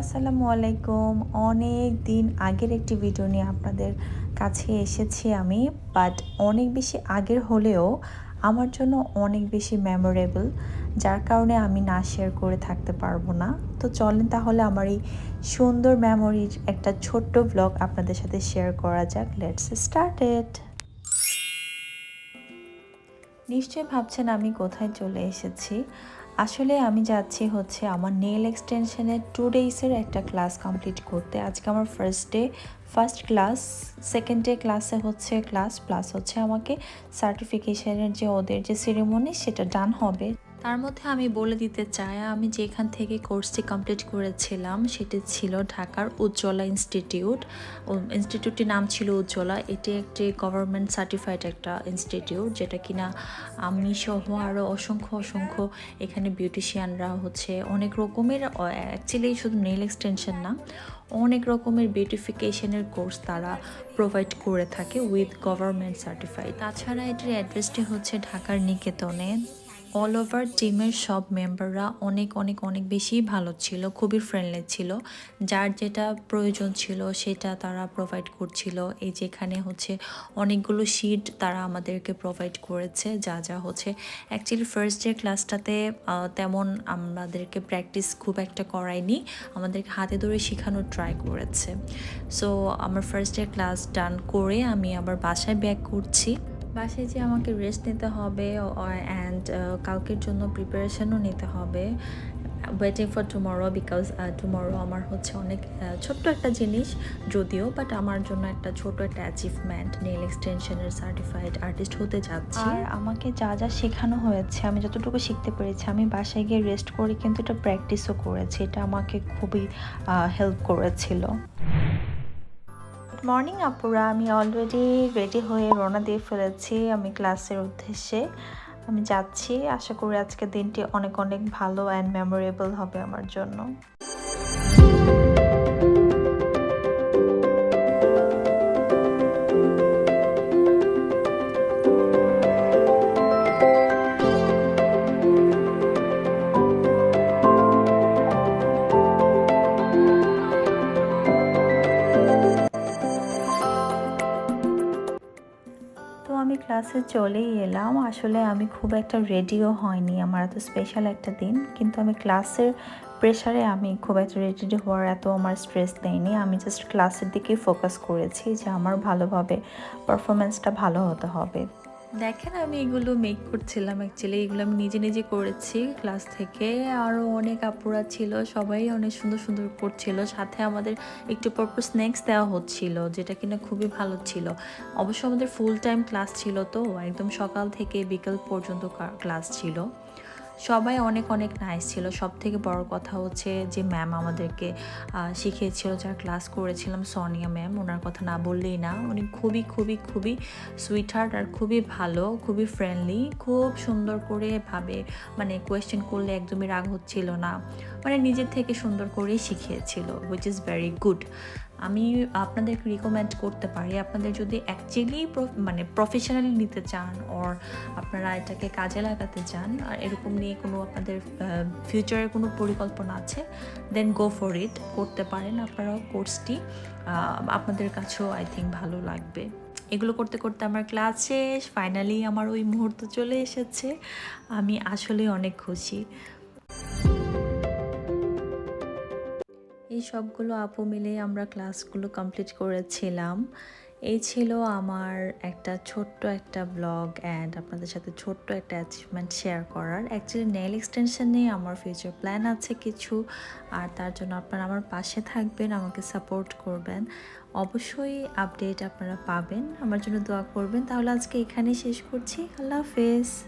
আসসালামু আলাইকুম। অনেক দিন আগের একটি ভিডিও নিয়ে আপনাদের কাছে এসেছি আমি বাট অনেক বেশি আগের হলেও আমার জন্য অনেক বেশি মেমোরেবল যার কারণে আমি না শেয়ার করে থাকতে পারব না। তো চলেন তাহলে আমার এই সুন্দর মেমোরির একটা ছোট্ট ব্লগ আপনাদের সাথে শেয়ার করা যাক। লেটস স্টার্টেড নিশ্চয়ই ভাবছেন আমি কোথায় চলে এসেছি। আসলে আমি যাচ্ছি হচ্ছে আমার নেল এক্সটেনশনের টু ডেইসের একটা ক্লাস কমপ্লিট করতে। আজকে আমার first day first class second day ক্লাসে হচ্ছে ক্লাস প্লাস হচ্ছে আমাকে সার্টিফিকেশনের যে ওদের যে সেরেমনি সেটা ডান হবে। তার মধ্যে আমি বলে দিতে চাই, আমি যেখান থেকে কোর্সটি কমপ্লিট করেছিলাম সেটি ছিল ঢাকার উজ্জ্বলা ইনস্টিটিউট ইনস্টিটিউটটির নাম ছিল উজ্জ্বলা। এটি একটি গভর্নমেন্ট সার্টিফাইড একটা ইনস্টিটিউট যেটা কিনা আমি সহ আরও অসংখ্য অসংখ্য এখানে বিউটিশিয়ানরা হচ্ছে। অনেক রকমের অ্যাকচুয়ালি শুধু নেল এক্সটেনশন না, অনেক রকমের বিউটিফিকেশনের কোর্স তারা প্রোভাইড করে থাকে উইথ গভর্নমেন্ট সার্টিফাইড তাছাড়া এটির অ্যাড্রেসটি হচ্ছে ঢাকার নিকেতনে। অল ওভার টিমের সব মেম্বাররা অনেক অনেক অনেক বেশি ভালো ছিল, খুবই ফ্রেন্ডলি ছিল। যার যেটা প্রয়োজন ছিল সেটা তারা প্রোভাইড করছিল। এই যেখানে হচ্ছে অনেকগুলো শিট তারা আমাদেরকে প্রোভাইড করেছে, যা যা হচ্ছে। অ্যাকচুয়ালি ফার্স্ট ডে ক্লাসটাতে তেমন আমাদেরকে প্র্যাকটিস খুব একটা করায়নি। আমাদেরকে হাতে ধরে শেখানোর ট্রাই করেছে। সো আমার ফার্স্ট ডে ক্লাস ডান করে আমি আবার বাসায় ব্যাক করছি। বাসায় যে আমাকে রেস্ট নিতে হবে অ্যান্ড কালকের জন্য প্রিপারেশনও নিতে হবে waiting for tomorrow because tomorrow আমার হচ্ছে অনেক ছোট্ট একটা জিনিস যদিও বাট আমার জন্য একটা ছোট একটা অ্যাচিভমেন্ট নেল এক্সটেনশনের সার্টিফাইড আর্টিস্ট হতে যাচ্ছি। আর আমাকে যা যা শেখানো হয়েছে, আমি যতটুকু শিখতে পেরেছি, আমি বাসায় গিয়ে রেস্ট করি কিন্তু এটা প্র্যাকটিসও করেছি, এটা আমাকে খুবই হেল্প করেছিল। মর্নিং আপুরা। আমি অলরেডি রেডি হয়ে রওনা দিয়ে ফেলেছি আমি ক্লাসের উদ্দেশ্যে। আমি যাচ্ছি। আশা করি আজকে দিনটি অনেক অনেক ভালো অ্যান্ড মেমোরেবল হবে আমার জন্য। ক্লাসে চলেই এলাম। আসলে আমি খুব একটা রেডিও হয়নি। আমার এত স্পেশাল একটা দিন। কিন্তু আমি ক্লাসের প্রেশারে আমি খুব একটা রেডি হওয়ার এত আমার স্ট্রেস দেয়নি। আমি জাস্ট ক্লাসের দিকেই ফোকাস করেছি যে আমার ভালোভাবে পারফরমেন্সটা ভালো হতে হবে। দেখেন আমি এগুলো মেক করছিলাম অ্যাকচুয়ালি এগুলো আমি নিজে নিজে করেছি ক্লাস থেকে। আরও অনেক আপুরা ছিল, সবাই অনেক সুন্দর সুন্দর করছিল। সাথে আমাদের একটু পরপর স্ন্যাক্স দেওয়া হচ্ছিল, যেটা কিনা খুবই ভালো ছিল। অবশ্য আমাদের ফুল টাইম ক্লাস ছিল তো, একদম সকাল থেকে বিকেল পর্যন্ত ক্লাস ছিল। সবাই অনেক অনেক নাইস ছিল। সব থেকে বড় কথা হচ্ছে যে ম্যাম আমাদেরকে শিখিয়েছিল যার ক্লাস করেছিলাম সোনিয়া ম্যাম ওনার কথা না বললেই না। উনি খুবই খুবই খুবই সুইট হার্ট আর খুবই ভালো, খুবই ফ্রেন্ডলি খুব সুন্দর করে ভাবে মানে কোয়েশ্চেন করলে একদমই রাগ হচ্ছিল না। মানে নিজের থেকে সুন্দর করেই শিখিয়েছিল হুইচ ইজ ভেরি গুড আমি আপনাদেরকে রিকমেন্ড করতে পারি। আপনাদের যদি অ্যাকচুয়ালি মানে প্রফেশনালি নিতে চান ওর আপনারা এটাকে কাজে লাগাতে চান, আর এরকম নিয়ে কোনো আপনাদের ফিউচারের কোনো পরিকল্পনা আছে দেন গো ফর ইট করতে পারেন আপনারাও কোর্সটি আপনাদের কাছেও আই থিঙ্ক ভালো লাগবে। এগুলো করতে করতে আমার ক্লাস শেষ ফাইনালি আমার ওই মুহূর্ত চলে এসেছে। আমি আসলে অনেক খুশি। এই সবগুলো আপু মিলে আমরা ক্লাসগুলো কমপ্লিট করেছিলাম। এই ছিল আমার একটা ছোট্ট একটা ব্লগ অ্যান্ড আপনাদের সাথে ছোট্ট একটা অ্যাচিভমেন্ট শেয়ার করার। অ্যাকচুয়ালি নেল এক্সটেনশন নিয়ে আমার ফিউচার প্ল্যান আছে কিছু, আর তার জন্য আপনারা আমার পাশে থাকবেন, আমাকে সাপোর্ট করবেন। অবশ্যই আপডেট আপনারা পাবেন। আমার জন্য দোয়া করবেন। তাহলে আজকে এখানেই শেষ করছি। আল্লাহ হাফেজ।